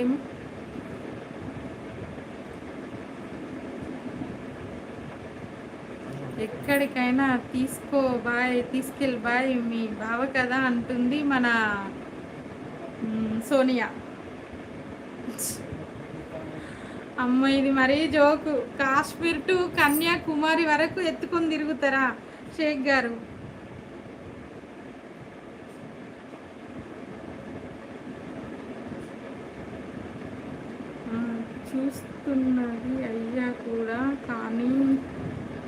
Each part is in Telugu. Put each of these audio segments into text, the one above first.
ఏం ఎక్కడికైనా తీసుకో బాయ్ తీసుకెళ్ళి బాయ్ మీ బావ కదా అంటుంది మన సోనియా. అమ్మ ఇది మరీ జోకు. కాశ్మీర్ టు కన్యాకుమారి వరకు ఎత్తుకొని తిరుగుతారా? షేక్ గారు. చూస్తున్నది అయ్యా కూడా కానీ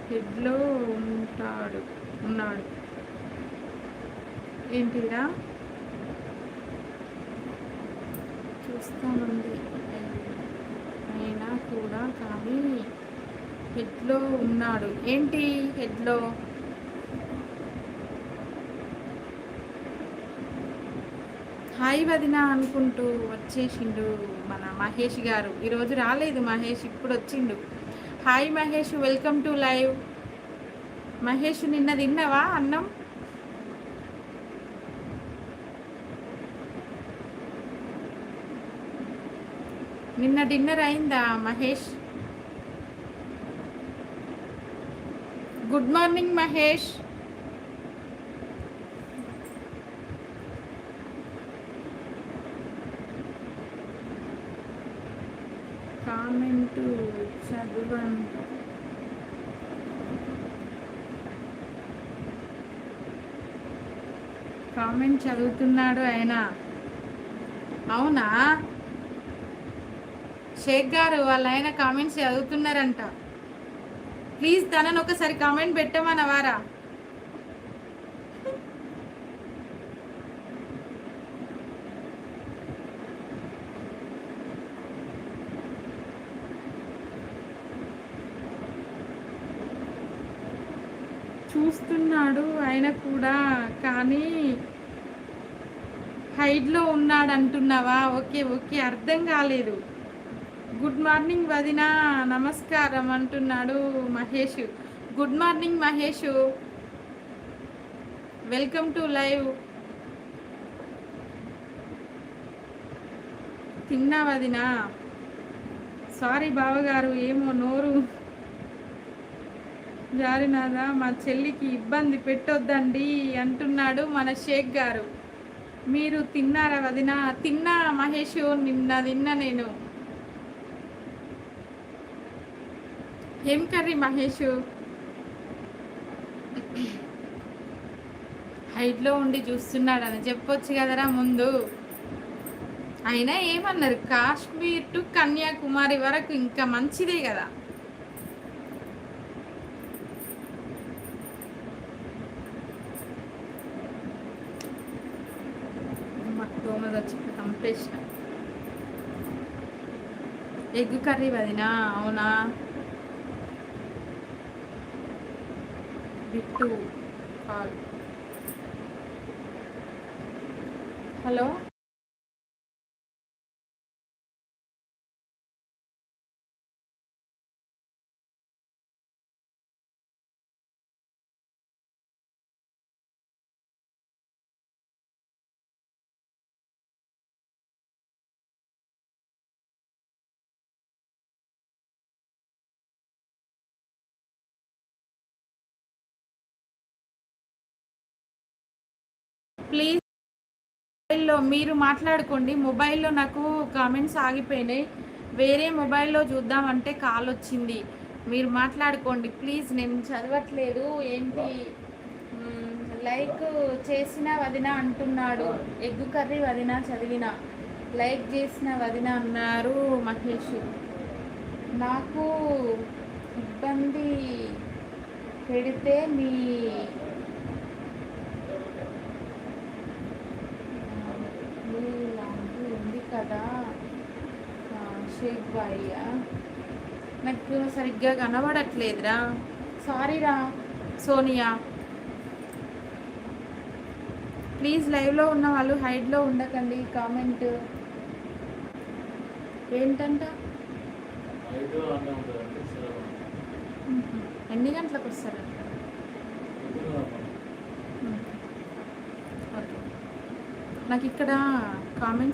హెడ్లో ఉంటాడు ఉన్నాడు. ఏంటిరా? చూస్తానండి అయినా కూడా కానీ హెడ్లో ఉన్నాడు. ఏంటి హెడ్లో? హాయ్ వదిన అనుకుంటూ వచ్చేసిండు మన మహేష్ గారు. ఈరోజు రాలేదు మహేష్ ఇప్పుడు వచ్చిండు. Hi Mahesh welcome to live. Mahesh నిన్న తిన్నావా అన్నం? నిన్న డిన్నర్ అయిందా Mahesh? Good morning Mahesh. Comment చదవండి కామెంట్ చదువుతున్నాడు ఆయన. అవునా? షేక్ గారు వాళ్ళ ఆయన కామెంట్స్ చదువుతున్నారంట. ప్లీజ్ తనని ఒకసారి కామెంట్ పెట్టమనవారా చూస్తున్నాడు ఆయన కూడా. కానీ హైడ్లో ఉన్నాడు అంటున్నావా ఓకే ఓకే అర్థం కాలేదు. గుడ్ మార్నింగ్ వదిన నమస్కారం అంటున్నాడు Mahesh. Good morning Mahesh. Welcome to live. తిన్నా వదిన. సారీ బావగారు ఏమో నోరు జారినాదా మా చెల్లికి ఇబ్బంది పెట్టొద్దండి అంటున్నాడు మన షేక్ గారు. మీరు తిన్నారా వదిన? తిన్నా మహేష్ నిన్న తిన్నా నేను. ఏం కర్రీ మహేష్? హైట్లో ఉండి చూస్తున్నాడని చెప్పొచ్చు కదరా ముందు. అయినా ఏమన్నారు? కాశ్మీర్ టు కన్యాకుమారి వరకు ఇంకా మంచిదే కదా. మాకు దోమలు వచ్చి చంపేసిన. ఎగ్ కర్రీ వదినా అవునా? Bit call. హలో? ప్లీజ్ మొబైల్లో మీరు మాట్లాడుకోండి. మొబైల్లో నాకు కామెంట్స్ ఆగిపోయినాయి. వేరే మొబైల్లో చూద్దామంటే కాల్ వచ్చింది. మీరు మాట్లాడుకోండి. ప్లీజ్ నేను చదవట్లేదు. ఏంటి? లైక్ చేసిన వదిన అంటున్నాడు. ఎగ్గు కర్రీ వదిన చదివిన. లైక్ చేసిన వదిన అన్నారు మహేష్. నాకు ఇబ్బంది పెడితే మీ కదా? షేక్ బాయ్య? నాకు సరిగ్గా కనబడట్లేదురా. సారీరా సోనియా. ప్లీజ్ లైవ్లో ఉన్న వాళ్ళు హైడ్లో ఉండకండి కామెంట్ ఏంటంట. ఎన్ని గంటలకు. ఓకే. నాకు ఇక్కడ కామెంట్